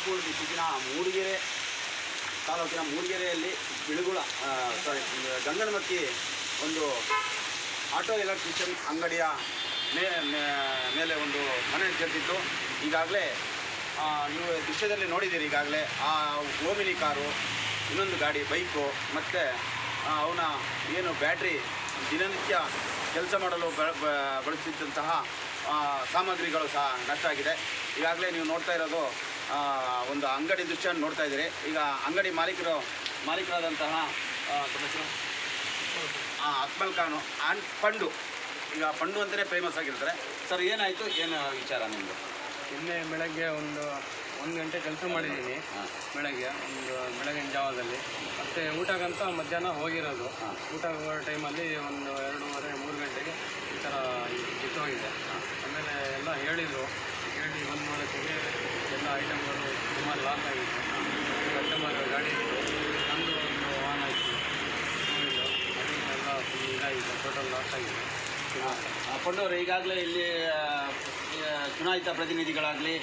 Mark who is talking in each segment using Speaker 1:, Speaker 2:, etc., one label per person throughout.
Speaker 1: ಚಿಕ್ಕೋಡಿ ಡಿಸ್ಟಿಕ್ಕಿನ ಮೂಡಿಗೆರೆ ತಾಲೂಕಿನ ಮೂಡಿಗೆರೆಯಲ್ಲಿ ಬಿಳುಗುಳ ಸಾರಿ ಗಂಗನಮಕ್ಕಿ ಒಂದು auto electrician ಅಂಗಡಿಯ ಮೇಲೆ ಒಂದು ಮನೆ ಗೆದ್ದಿತ್ತು ಈಗಾಗಲೇ ನೀವು ದೃಶ್ಯದಲ್ಲಿ ನೋಡಿದ್ದೀರಿ ಈಗಾಗಲೇ. ಆ ಓಮಿನಿ ಕಾರು, ಇನ್ನೊಂದು ಗಾಡಿ, ಬೈಕು, ಮತ್ತು ಅವನ ಏನು ಬ್ಯಾಟ್ರಿ ದಿನನಿತ್ಯ ಕೆಲಸ ಮಾಡಲು ಬಳಸುತ್ತಿದ್ದಂತಹ ಸಾಮಗ್ರಿಗಳು ಸಹ ನಷ್ಟ ಆಗಿದೆ ಈಗಾಗಲೇ ನೀವು ನೋಡ್ತಾ ಇರೋದು ಒಂದು ಅಂಗಡಿ ದೃಶ್ಯ ನೋಡ್ತಾ ಇದ್ದೀರಿ. ಈಗ ಅಂಗಡಿ ಮಾಲೀಕರು ಮಾಲೀಕರಾದಂತಹ ಅಕ್ಮಲ್ ಖಾನು ಆ್ಯಂಡ್ ಪಂಡು. ಈಗ ಪಂಡು ಅಂತಲೇ ಫೇಮಸ್ ಆಗಿರ್ತಾರೆ. ಸರ್ ಏನಾಯಿತು? ಏನು ವಿಚಾರ ನಿಮ್ಮದು
Speaker 2: ನಿನ್ನೆ ಬೆಳಗ್ಗೆ ಒಂದು ಒಂದು ಗಂಟೆ ಕೆಲಸ ಮಾಡಿದ್ದೀನಿ. ಬೆಳಗ್ಗೆ ಒಂದು ಬೆಳಗಿನ ಜಾವದಲ್ಲಿ. ಮತ್ತು ಊಟಕ್ಕಂತ ಮಧ್ಯಾಹ್ನ ಹೋಗಿರೋದು. ಊಟ ಹೋಗೋ ಟೈಮಲ್ಲಿ ಒಂದು ಎರಡೂವರೆ ಮೂರು ಗಂಟೆಗೆ ಈ ಥರ ಬಿಟ್ಟೋಗಿದೆ ಆಮೇಲೆ ಎಲ್ಲ ಹೇಳಿದರು ಹೇಳಿ ಬಂದು ಮಾಡೋತ್ತಿಗೆ ಎಲ್ಲ ಐಟಮ್ಗಳು ಸುಮಾರು ಲಾಸ್ ಆಗಿತ್ತು ಕಸ್ಟಮರ್ ಗಾಡಿ ನಂದು ಒಂದು ವಾಹನ ಇತ್ತು ಟೂ ಅದಕ್ಕೆಲ್ಲ ಫುಲ್ ಇದಾಗಿದೆ. ಟೋಟಲ್ ಲಾಸ್ ಆಗಿದೆ.
Speaker 1: ಕೊಂಡವರು ಈಗಾಗಲೇ ಇಲ್ಲಿ ಚುನಾಯಿತ ಪ್ರತಿನಿಧಿಗಳಾಗಲಿ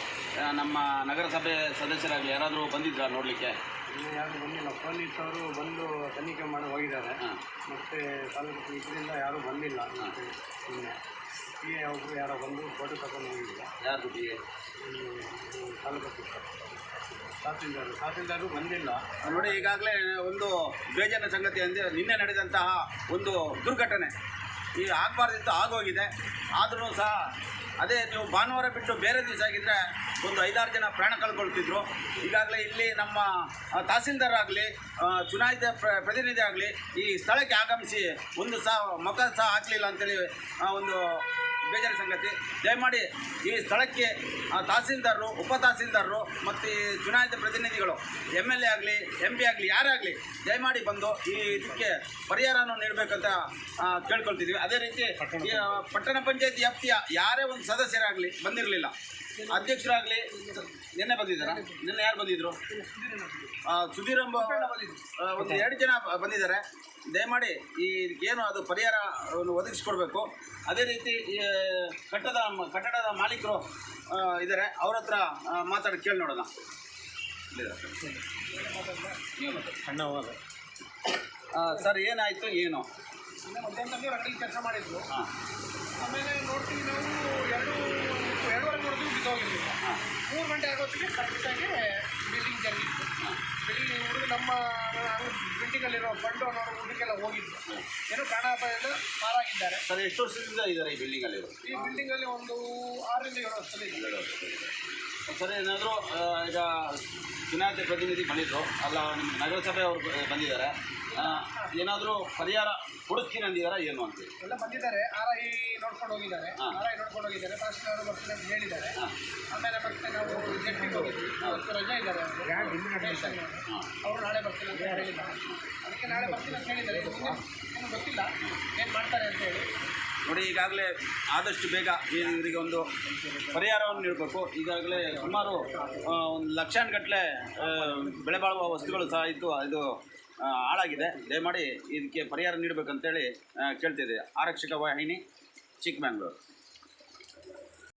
Speaker 1: ನಮ್ಮ ನಗರಸಭೆ ಸದಸ್ಯರಾಗಲಿ ಯಾರಾದರೂ ಬಂದಿದ್ರಾ ನೋಡಲಿಕ್ಕೆ?
Speaker 2: ಇನ್ನು ಯಾರು ಬಂದಿಲ್ಲ. ಪೊಲೀಸ್ ಅವರು ಬಂದು ತನಿಖೆ ಮಾಡಿ ಹೋಗಿದ್ದಾರೆ.
Speaker 1: ಹಾಂ.
Speaker 2: ಮತ್ತು ತಾಲೂಕು ಇದರಿಂದ ಯಾರೂ ಬಂದಿಲ್ಲ. ಪಿ ಎ ಒಬ್ಬರು ಯಾರೋ ಬಂದು ಫೋಟೋ ತಗೊಂಡು ಹೋಗಿಲ್ಲ
Speaker 1: ಯಾರು ದುಡ್ಡಿಗೆ
Speaker 2: ತಾಲೂಕು ತಹಸೀಲ್ದಾರ್ ತಹಸೀಲ್ದಾರು ಬಂದಿಲ್ಲ.
Speaker 1: ನೋಡಿ ಈಗಾಗಲೇ ಒಂದು ಬೇಜಾರಿನ ಸಂಗತಿ ಅಂದರೆ ನಿನ್ನೆ ನಡೆದಂತಹ ಒಂದು ದುರ್ಘಟನೆ. ಈ ಆಗಬಾರ್ದಿತ್ತು, ಆಗೋಗಿದೆ. ಆದ್ರೂ ಸಹ ಅದೇ ನೀವು ಭಾನುವಾರ ಬಿಟ್ಟು ಬೇರೆ ದಿವಸ ಆಗಿದ್ದರೆ ಒಂದು ಐದಾರು ಜನ ಪ್ರಾಣ ಕಳ್ಕೊಳ್ತಿದ್ರು. ಈಗಾಗಲೇ ಇಲ್ಲಿ ನಮ್ಮ ತಹಸೀಲ್ದಾರ್ ಆಗಲಿ ಚುನಾಯಿತ ಪ್ರ, ಪ್ರತಿನಿಧಿ ಆಗಲಿ ಈ ಸ್ಥಳಕ್ಕೆ ಆಗಮಿಸಿ ಒಂದು ಸಹ ಮಕ್ಕಳು ಸಹ ಹಾಕಲಿಲ್ಲ ಅಂತೇಳಿ ಒಂದು ಬೇಜಾರ ಸಂಗತಿ. ದಯಮಾಡಿ ಈ ಸ್ಥಳಕ್ಕೆ ತಹಸೀಲ್ದಾರರು, ಉಪ ತಹಸೀಲ್ದಾರರು ಮತ್ತು ಚುನಾಯಿತ ಪ್ರತಿನಿಧಿಗಳು ಎಂ ಎಲ್ ಎ ಆಗಲಿ ಎಂ ಪಿ ಆಗಲಿ, ಯಾರೇ ಆಗಲಿ, ದಯಮಾಡಿ ಬಂದು ಈ ಇದಕ್ಕೆ ಪರಿಹಾರವನ್ನು ನೀಡಬೇಕಂತ ಕೇಳ್ಕೊಳ್ತಿದ್ವಿ. ಅದೇ ರೀತಿ ಪಟ್ಟಣ ಪಂಚಾಯತ್ ವ್ಯಾಪ್ತಿಯ ಯಾರೇ ಒಂದು ಸದಸ್ಯರಾಗಲಿ ಬಂದಿರಲಿಲ್ಲ. ಅಧ್ಯಕ್ಷರಾಗಲಿ ನಿನ್ನೆ ಬಂದಿದ್ದಾರಾ? ನಿನ್ನೆ ಯಾರು ಬಂದಿದ್ರು? ಸುಧೀರ್ ಎಂಬ ಒಂದು ಎರಡು ಜನ ಬಂದಿದ್ದಾರೆ. ದಯಮಾಡಿ ಈ ಏನು ಅದು ಪರಿಹಾರವನ್ನು ಒದಗಿಸ್ಕೊಡ್ಬೇಕು. ಅದೇ ರೀತಿ ಕಟ್ಟದ ಕಟ್ಟಡ ಕಟ್ಟಡದ ಮಾಲೀಕರು ಇದ್ದಾರೆ. ಅವ್ರ ಹತ್ರ ಮಾತಾಡಿ ಕೇಳಿ ನೋಡೋಣ. ಸರ್ ಏನಾಯಿತು ಏನು?
Speaker 3: ಇನ್ನು ಮಧ್ಯಾಹ್ನದಲ್ಲಿ ಅಂಗಡಿ ಕೆಲಸ ಮಾಡಿದ್ರು.
Speaker 1: ಹಾಂ.
Speaker 3: ಆಮೇಲೆ ನೋಡ್ತೀವಿ ನಾವು ಎರಡು ಎರಡೂವರೆ ನೋಡಿದ್ವಿ
Speaker 1: ಹಾಂ.
Speaker 3: ಮೂರು ಗಂಟೆ ಆಗೋತ್ತಿಗೆ ಕರೆಕ್ಟಾಗಿ ಬಿಲ್ಡಿಂಗ್ ಜರುಗಿತ್ತು. ಬಿಲ್ಡಿಂಗ್ ಹುಡುಗ ನಮ್ಮ ಬಿಲ್ಡಿಂಗಲ್ಲಿರೋ ಫಂಡು ಅನ್ನೋರು ಹುಡುಗಿಗೆಲ್ಲ ಹೋಗಿದ್ರು ಏನೋ ಪ್ರಾಣಾಪಾಯದಿಂದ ಪಾರಾಗಿದ್ದಾರೆ.
Speaker 1: ಸರ್ ಎಷ್ಟು ವರ್ಷದಿಂದ ಇದ್ದಾರೆ ಈ ಬಿಲ್ಡಿಂಗಲ್ಲಿ
Speaker 3: ಈ ಬಿಲ್ಡಿಂಗಲ್ಲಿ ಒಂದು ಆರರಿಂದ ಏಳು ವರ್ಷದಲ್ಲಿ ಇದೆ.
Speaker 1: ಸರ್ ಏನಾದರೂ ಈಗ ಚುನಾಯಿತ ಪ್ರತಿನಿಧಿ ಬಂದಿದ್ದರು ಅಲ್ಲ ನಿಮ್ಮ ನಗರಸಭೆ ಅವರು ಬಂದಿದ್ದಾರೆ. ಏನಾದರೂ ಪರಿಹಾರ ಕೊಡಿಸ್ತೀನಿ ನಂದಿದಾರ ಏನು ಅಂತ
Speaker 3: ಎಲ್ಲ ಬಂದಿದ್ದಾರೆ. ಆರ್ ಐ ನೋಡ್ಕೊಂಡು ಹೋಗಿದ್ದಾರೆ.
Speaker 1: ಆರಾಯಿ
Speaker 3: ಆರ್ ಐ ನೋಡ್ಕೊಂಡು ಹೋಗಿದ್ದಾರೆ. ತಹಸೀಲ್ದಾರ್ ಬರ್ತೀನಿ ಅಂತ ಹೇಳಿದ್ದಾರೆ.
Speaker 1: ಹಾಂ.
Speaker 3: ಆಮೇಲೆ ಮತ್ತೆ ನಾವು ಜಡ್ಪಿಗೆ ಹೋಗಿದ್ವಿ. ರಜೆ ಇದ್ದಾರೆ. ಅವರು ಅವರು ನಾಳೆ ಬರ್ತೀನಿ ಅಂತ ಹೇಳಿಲ್ಲ ಅದಕ್ಕೆ ನಾಳೆ ಬರ್ತೀನಿ ಅಂತ ಹೇಳಿದ್ದಾರೆ. ನಮಗೆ ಗೊತ್ತಿಲ್ಲ. ಏನು ಮಾಡ್ತಾರೆ ಅಂತ ಹೇಳಿ.
Speaker 1: ನೋಡಿ ಈಗಾಗಲೇ ಆದಷ್ಟು ಬೇಗ ಇವರಿಗೆ ಒಂದು ಪರಿಹಾರವನ್ನು ನೀಡಬೇಕು. ಈಗಾಗಲೇ ಸುಮಾರು ಒಂದು ಲಕ್ಷಾನುಗಟ್ಟಲೆ ಬೆಲೆ ಬೆಳೆ ಬಾಳುವ ವಸ್ತುಗಳು ಸಹ ಇದ್ದು ಇದು ಹಾಳಾಗಿದೆ. ದಯಮಾಡಿ ಇದಕ್ಕೆ ಪರಿಹಾರ ನೀಡಬೇಕಂತೇಳಿ ಕೇಳ್ತಿದ್ದೆ. ಆರಕ್ಷಕ ವಾಹಿನಿ ಚಿಕ್ಕಮಂಗ್ಳೂರು.